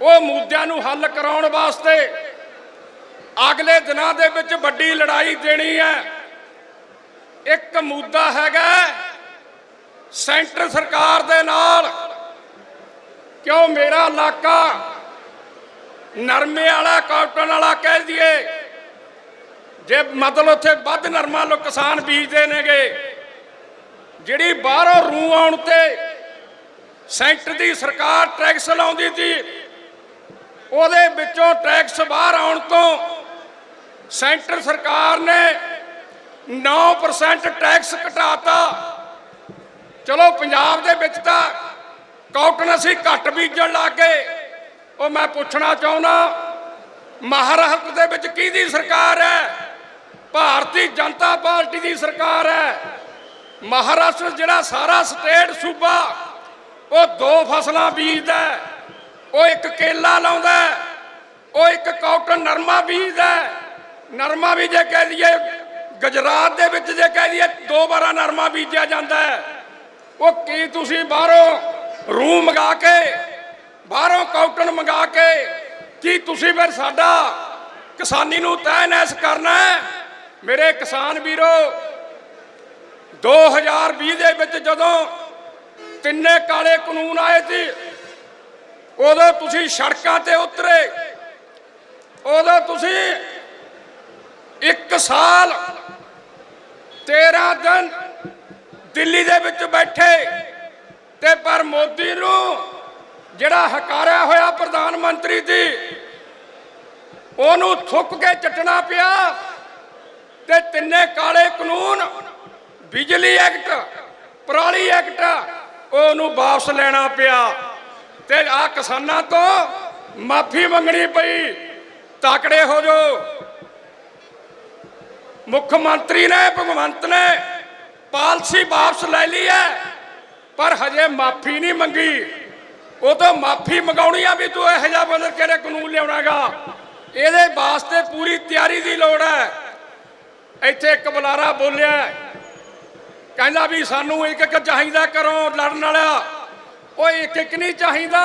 ਉਹ ਮੁੱਦਿਆਂ ਨੂੰ ਹੱਲ ਕਰਾਉਣ ਵਾਸਤੇ ਅਗਲੇ ਦਿਨਾਂ ਦੇ ਵਿੱਚ ਵੱਡੀ ਲੜਾਈ ਦੇਣੀ ਹੈ। ਇੱਕ ਮੁੱਦਾ ਹੈਗਾ ਸੈਂਟਰ ਸਰਕਾਰ ਦੇ ਨਾਲ। ਕਿਉਂ ਮੇਰਾ ਇਲਾਕਾ ਨਰਮੇ ਵਾਲਾ, ਕਾਟਨ ਵਾਲਾ ਕਹਿ ਦਈਏ। ਜੇ ਮਤਲਬ ਉੱਥੇ ਵੱਧ ਨਰਮਾ ਲੋ ਕਿਸਾਨ ਬੀਜਦੇ ਨੇਗੇ। ਜਿਹੜੀ ਬਾਹਰੋਂ ਰੂ ਆਉਣ ਤੇ ਸੈਂਟਰ ਦੀ ਸਰਕਾਰ ਟੈਕਸ ਲਾਉਂਦੀ ਸੀ ਉਹਦੇ ਵਿੱਚੋਂ ਟੈਕਸ ਬਾਹਰ ਆਉਣ ਤੋਂ ਸੈਂਟਰ ਸਰਕਾਰ ਨੇ 9% ਟੈਕਸ ਘਟਾਤਾ। ਚਲੋ ਪੰਜਾਬ ਦੇ ਵਿੱਚ ਤਾਂ ਕਾਟਨ ਅਸੀਂ ਘੱਟ ਬੀਜਣ ਲੱਗੇ ਉਹ ਮੈਂ ਪੁੱਛਣਾ ਚਾਹੁੰਦਾ, ਮਹਾਰਾਸ਼ਟਰ ਦੇ ਵਿੱਚ ਕਿਹਦੀ ਸਰਕਾਰ ਹੈ? ਭਾਰਤੀ ਜਨਤਾ ਪਾਰਟੀ ਦੀ ਸਰਕਾਰ ਹੈ। ਮਹਾਰਾਸ਼ਟਰ ਜਿਹੜਾ ਸਾਰਾ ਸਟੇਟ ਸੂਬਾ, ਉਹ ਦੋ ਫਸਲਾਂ ਬੀਜਦਾ ਹੈ। ਉਹ ਇੱਕ ਕੇਲਾ ਲਾਉਂਦਾ ਉਹ ਇੱਕ ਕਾਟਨ ਨਰਮਾ ਬੀਜਦਾ ਨਰਮਾ ਵੀ ਜੇ ਕਹਿ ਦਈਏ, ਗੁਜਰਾਤ ਦੇ ਵਿੱਚ ਜੇ ਕਹਿ ਦਈਏ, ਦੋ ਵਾਰਾ ਨਰਮਾ ਬੀਜਿਆ ਜਾਂਦਾ ਹੈ। ਉਹ ਕੀ ਤੁਸੀਂ ਬਾਹਰੋਂ ਰੂ ਮੰਗਾ ਕੇ, ਬਾਹਰੋਂ ਕਾਟਨ ਮੰਗਾ ਕੇ, ਕੀ ਤੁਸੀਂ ਫਿਰ ਸਾਡਾ ਕਿਸਾਨੀ ਨੂੰ ਤੈਨੈਸ ਕਰਨਾ ਮੇਰੇ ਕਿਸਾਨ ਵੀਰੋ 2020 ਦੇ ਵਿੱਚ ਜਦੋਂ ਤਿੰਨੇ ਕਾਲੇ ਕਾਨੂੰਨ ਆਏ ਸੀ ਉਦੋਂ ਤੁਸੀਂ ਸੜਕਾਂ ਤੇ ਉਤਰੇ। ਉਦੋਂ ਤੁਸੀਂ ਇੱਕ ਸਾਲ 13 ਦਿਨ ਦਿੱਲੀ ਦੇ ਵਿੱਚ ਬੈਠੇ ਤੇ ਪਰ ਮੋਦੀ ਨੂੰ ਜਿਹੜਾ ਹਕਾਰਿਆ ਹੋਇਆ ਪ੍ਰਧਾਨ ਮੰਤਰੀ ਦੀ ਉਹਨੂੰ ਥੁੱਕ ਕੇ ਚੱਟਣਾ ਪਿਆ ਤੇ ਤਿੰਨੇ ਕਾਲੇ ਕਾਨੂੰਨ, ਬਿਜਲੀ ਐਕਟ, ਪਰਾਲੀ ਐਕਟ, ਉਹਨੂੰ ਵਾਪਸ ਲੈਣਾ ਪਿਆ। ਤੇ ਆ ਕਿਸਾਨਾਂ ਤੋਂ ਮਾਫੀ ਮੰਗਣੀ ਪਈ। ਤਾਕੜੇ ਹੋ ਜੋ। ਮੁੱਖ ਮੰਤਰੀ ਨੇ, ਭਗਵੰਤ ਨੇ ਪਾਲਸੀ ਵਾਪਸ ਲੈ ਲਈ ਹੈ, ਪਰ ਹਜੇ ਮਾਫੀ ਨਹੀਂ ਮੰਗੀ। ਉਹ ਤਾਂ ਮਾਫੀ ਮੰਗਾਉਣੀ ਆ ਵੀ ਤੂੰ ਇਹੋ ਜਿਹਾ ਬਦਲ ਕਿਹੜੇ ਕਾਨੂੰਨ ਲਿਆਉਣਾਗਾ? ਇਹਦੇ ਵਾਸਤੇ ਪੂਰੀ ਤਿਆਰੀ ਦੀ ਲੋੜ ਹੈ। ਇੱਥੇ ਇੱਕ ਬੁਲਾਰਾ ਬੋਲਿਆ, ਕਹਿੰਦਾ ਵੀ ਸਾਨੂੰ ਇੱਕ ਇੱਕ ਚਾਹੀਦਾ ਕਰੋ ਲੜਨ ਵਾਲਾ। ਓਏ, ਇੱਕ ਇੱਕ ਨਹੀਂ ਚਾਹੀਦਾ।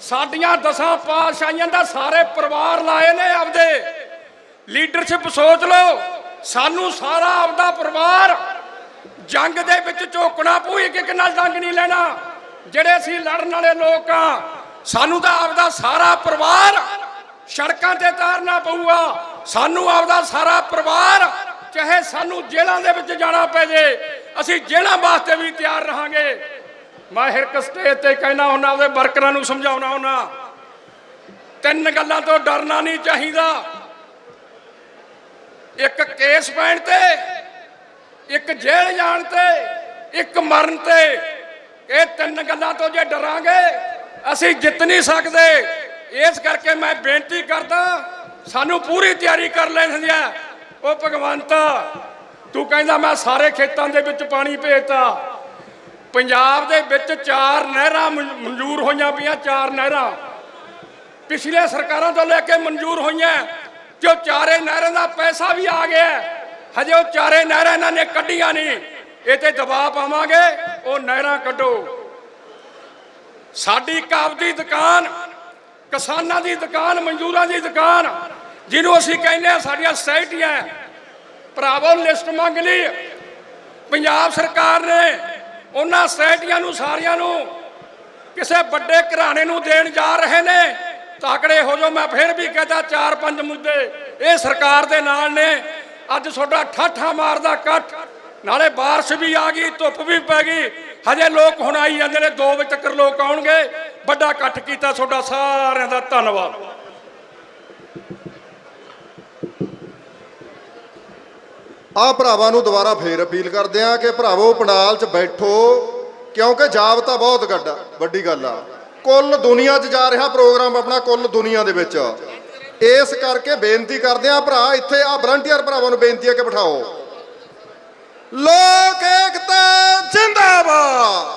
ਸਾਡੀਆਂ ਦਸਾਂ ਪਾਤਸ਼ਾਹੀਆਂ ਦਾ ਸਾਰੇ ਪਰਿਵਾਰ ਲਾਏ ਨੇ ਆਪਦੇ। ਲੀਡਰਸ਼ਿਪ ਸੋਚ ਲਓ, ਸਾਨੂੰ ਸਾਰਾ ਆਪਦਾ ਪਰਿਵਾਰ ਜੰਗ ਦੇ ਵਿੱਚ ਝੋਕਣਾ ਪਊ, ਇੱਕ ਇੱਕ ਨਾਲ ਜੰਗ ਨਹੀਂ ਲੈਣਾ। ਜਿਹੜੇ ਅਸੀਂ ਲੜਨ ਵਾਲੇ ਲੋਕ ਆ, ਸਾਨੂੰ ਤਾਂ ਆਪਦਾ ਸਾਰਾ ਪਰਿਵਾਰ ਸੜਕਾਂ ਤੇ ਤਾਰਨਾ ਪਊਗਾ। ਸਾਨੂੰ ਆਪਦਾ ਸਾਰਾ ਪਰਿਵਾਰ, ਚਾਹੇ ਸਾਨੂੰ ਜੇਲ੍ਹਾਂ ਦੇ ਵਿੱਚ ਜਾਣਾ ਪੈ ਜੇ, ਅਸੀਂ ਜੇਲ੍ਹਾਂ ਵਾਸਤੇ ਵੀ ਤਿਆਰ ਰਹਾਂਗੇ। ਮੈਂ ਹਰ ਇੱਕ ਸਟੇਜ ਤੇ ਕਹਿਣਾ ਹੁੰਦਾ, ਉਹਦੇ ਵਰਕਰਾਂ ਨੂੰ ਸਮਝਾਉਣਾ ਹੁੰਦਾ। ਤਿੰਨ ਗੱਲਾਂ ਤੋਂ ਡਰਨਾ ਨਹੀਂ ਚਾਹੀਦਾ। ਇੱਕ ਕੇਸ ਪੈਣ ਤੇ, ਇੱਕ ਜੇਲ੍ਹ ਜਾਣ ਤੇ, ਇੱਕ ਮਰਨ ਤੇ। ਇਹ ਤਿੰਨ ਗੱਲਾਂ ਤੋਂ ਜੇ ਡਰਾਂਗੇ, ਅਸੀਂ ਜਿੱਤ ਨਹੀਂ ਸਕਦੇ। ਇਸ ਕਰਕੇ ਮੈਂ ਬੇਨਤੀ ਕਰਦਾ, ਸਾਨੂੰ ਪੂਰੀ ਤਿਆਰੀ ਕਰ ਲੈਣੀ ਹੈ ਉਹ ਭਗਵੰਤ, ਤੂੰ ਕਹਿੰਦਾ ਮੈਂ ਸਾਰੇ ਖੇਤਾਂ ਦੇ ਵਿੱਚ ਪਾਣੀ ਭੇਜਤਾ। ਪੰਜਾਬ ਦੇ ਵਿੱਚ ਚਾਰ ਨਹਿਰਾਂ ਮਨਜ਼ੂਰ ਹੋਈਆਂ ਪਈਆਂ, ਚਾਰ ਨਹਿਰਾਂ। ਪਿਛਲੇ ਸਰਕਾਰਾਂ ਤੋਂ ਲੈ ਕੇ ਮਨਜ਼ੂਰ ਹੋਈਆਂ ਤੇ ਉਹ ਚਾਰੇ ਨਹਿਰਾਂ ਦਾ ਪੈਸਾ ਵੀ ਆ ਗਿਆ। ਹਜੇ ਉਹ ਚਾਰੇ ਨਹਿਰਾਂ ਇਹਨਾਂ ਨੇ ਕੱਢੀਆਂ ਨਹੀਂ। ਇਹ ਤੇ ਦਬਾਅ ਪਾਵਾਂਗੇ, ਉਹ ਨਹਿਰਾਂ ਕੱਢੋ। ਸਾਡੀ ਕਾਬ ਦੀ ਦੁਕਾਨ, ਕਿਸਾਨਾਂ ਦੀ ਦੁਕਾਨ, ਮਜ਼ਦੂਰਾਂ ਦੀ ਦੁਕਾਨ, ਜਿਹਨੂੰ ਅਸੀਂ ਕਹਿੰਦੇ ਆ ਸਾਡੀਆਂ ਸੋਸਾਇਟੀਆਂ। ਭਰਾਵੋ, ਲਿਸਟ ਮੰਗ ਲਈ। ਪੰਜਾਬ ਸਰਕਾਰ ਨੇ ਉਹਨਾਂ ਸੋਸਾਇਟੀਆਂ ਨੂੰ, ਸਾਰੀਆਂ ਨੂੰ ਕਿਸੇ ਵੱਡੇ ਘਰਾਣੇ ਨੂੰ ਦੇਣ ਜਾ ਰਹੇ ਨੇ, ਤਾਕੜੇ ਹੋ ਜਾਓ। ਮੈਂ ਫਿਰ ਵੀ ਕਹਤਾ ਚਾਰ ਪੰਜ ਮੁੱਦੇ ਇਹ ਸਰਕਾਰ ਦੇ ਨਾਲ ਨੇ। ਅੱਜ ਤੁਹਾਡਾ ਠਾਠਾ ਮਾਰਦਾ ਇਕੱਠ, ਨਾਲੇ ਬਾਰਿਸ਼ ਵੀ ਆ ਗਈ, ਧੁੱਪ ਵੀ ਪੈ ਗਈ। ਹਜੇ ਲੋਕ ਹੁਣ ਆਈ ਜਾਂਦੇ ਨੇ 2 ਵਜੇ ਤੱਕ ਲੋਕ ਆਉਣਗੇ। ਵੱਡਾ ਇਕੱਠ ਕੀਤਾ ਤੁਹਾਡਾ ਸਾਰਿਆਂ ਦਾ ਧੰਨਵਾਦ। ਆ ਭਰਾਵਾਂ ਨੂੰ ਦੁਬਾਰਾ ਫੇਰ ਅਪੀਲ ਕਰਦੇ ਆ ਕਿ ਭਰਾਵੋ, ਪੰਡਾਲ 'ਚ ਬੈਠੋ, ਕਿਉਂਕਿ ਜਾਬਤਾ ਬਹੁਤ ਗੱਡਾ ਵੱਡੀ ਗੱਲ ਆ। ਕੁੱਲ ਦੁਨੀਆ 'ਚ ਜਾ ਰਿਹਾ ਪ੍ਰੋਗਰਾਮ ਆਪਣਾ, ਕੁੱਲ ਦੁਨੀਆ ਦੇ ਵਿੱਚ। ਇਸ ਕਰਕੇ ਬੇਨਤੀ ਕਰਦੇ ਆ ਭਰਾ, ਇੱਥੇ ਆ ਵਲੰਟੀਅਰ ਭਰਾਵਾਂ ਨੂੰ ਬੇਨਤੀ ਹੈ ਕਿ ਬਿਠਾਓ। ਲੋਕ ਏਕਤਾ ਜਿੰਦਾਬਾਦ।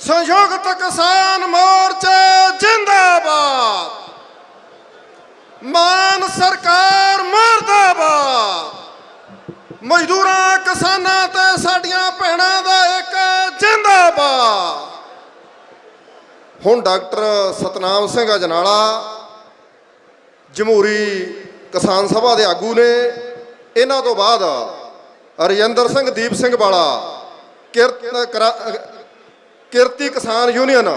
ਸੰਯੁਕਤ ਕਿਸਾਨ ਮੋਰਚਾ ਜਿੰਦਾਬਾਦ ਮਾਨ ਸਰਕਾਰ ਮਰਦਾਬਾਦ ਮਜ਼ਦੂਰਾਂ, ਕਿਸਾਨਾਂ ਤੇ ਸਾਡੀਆਂ ਭੈਣਾਂ ਦਾ ਇੱਕ ਜਿੰਦਾਬਾਦ। ਹੁਣ ਡਾਕਟਰ ਸਤਨਾਮ ਸਿੰਘ ਅਜਨਾਲਾ, ਜਮਹੂਰੀ ਕਿਸਾਨ ਸਭਾ ਦੇ ਆਗੂ ਨੇ। ਇਹਨਾਂ ਤੋਂ ਬਾਅਦ ਰਜਿੰਦਰ ਸਿੰਘ, ਦੀਪ ਸਿੰਘ ਵਾਲਾ ਕਿਰਤ ਕਿਰਤੀ ਕਿਸਾਨ ਯੂਨੀਅਨ